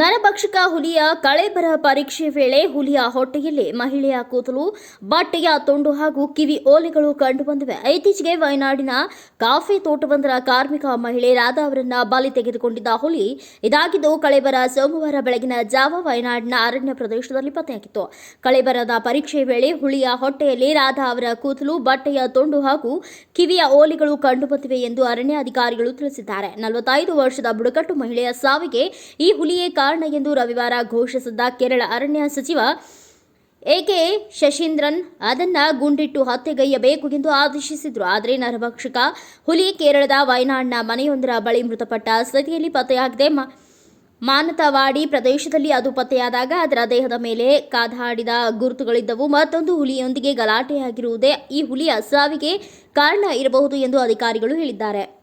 ನರಭಕ್ಷಕ ಹುಲಿಯ ಕಳೆಬರ ಪರೀಕ್ಷೆ ವೇಳೆ ಹುಲಿಯ ಹೊಟ್ಟೆಯಲ್ಲಿ ಮಹಿಳೆಯ ಕೂದಲು, ಬಟ್ಟೆಯ ತುಂಡು ಹಾಗೂ ಕಿವಿ ಓಲೆಗಳು ಕಂಡುಬಂದಿವೆ. ಇತ್ತೀಚೆಗೆ ವಯನಾಡಿನ ಕಾಫಿ ತೋಟವೊಂದರ ಕಾರ್ಮಿಕ ಮಹಿಳೆ ರಾಧಾ ಅವರನ್ನ ಬಲಿ ತೆಗೆದುಕೊಂಡಿದ್ದ ಹುಲಿ, ಇದಾಗಿದ್ದು ಕಳೆಬರ ಸೋಮವಾರ ಬೆಳಗಿನ ಜಾವ ವಯನಾಡಿನ ಅರಣ್ಯ ಪ್ರದೇಶದಲ್ಲಿ ಪತ್ತೆಯಾಗಿತ್ತು. ಕಳೆಬರದ ಪರೀಕ್ಷೆ ವೇಳೆ ಹುಲಿಯ ಹೊಟ್ಟೆಯಲ್ಲಿ ರಾಧಾ ಅವರ ಕೂದಲು, ಬಟ್ಟೆಯ ತುಂಡು ಹಾಗೂ ಕಿವಿಯ ಓಲೆಗಳು ಕಂಡುಬಂದಿವೆ ಎಂದು ಅರಣ್ಯ ಅಧಿಕಾರಿಗಳು ತಿಳಿಸಿದ್ದಾರೆ. ನಲವತ್ತೈದು ವರ್ಷದ ಬುಡಕಟ್ಟು ಮಹಿಳೆಯ ಸಾವಿಗೆ ಈ ಹುಲಿಯೇ ಕಾರಣ ಎಂದು ರವಿವಾರ ಘೋಷಿಸಿದ್ದ ಕೇರಳ ಅರಣ್ಯ ಸಚಿವ ಎಕೆ ಶಶೀಂದ್ರನ್ ಅದನ್ನ ಗುಂಡಿಟ್ಟು ಹತ್ಯೆಗೈಯಬೇಕು ಎಂದು ಆದೇಶಿಸಿದ್ರು. ಆದರೆ ನರಭಕ್ಷಕ ಹುಲಿ ಕೇರಳದ ವಯನಾಡ್ನ ಮನೆಯೊಂದರ ಬಳಿ ಮೃತಪಟ್ಟ ಸ್ಥಿತಿಯಲ್ಲಿ ಪತ್ತೆಯಾಗಿದೆ. ಮಾನತವಾಡಿ ಪ್ರದೇಶದಲ್ಲಿ ಅದು ಪತ್ತೆಯಾದಾಗ ಅದರ ದೇಹದ ಮೇಲೆ ಕಾದಾಡಿದ ಗುರುತುಗಳಿದ್ದವು. ಮತ್ತೊಂದು ಹುಲಿಯೊಂದಿಗೆ ಗಲಾಟೆಯಾಗಿರುವುದೇ ಈ ಹುಲಿಯ ಸಾವಿಗೆ ಕಾರಣ ಇರಬಹುದು ಎಂದು ಅಧಿಕಾರಿಗಳು ಹೇಳಿದ್ದಾರೆ.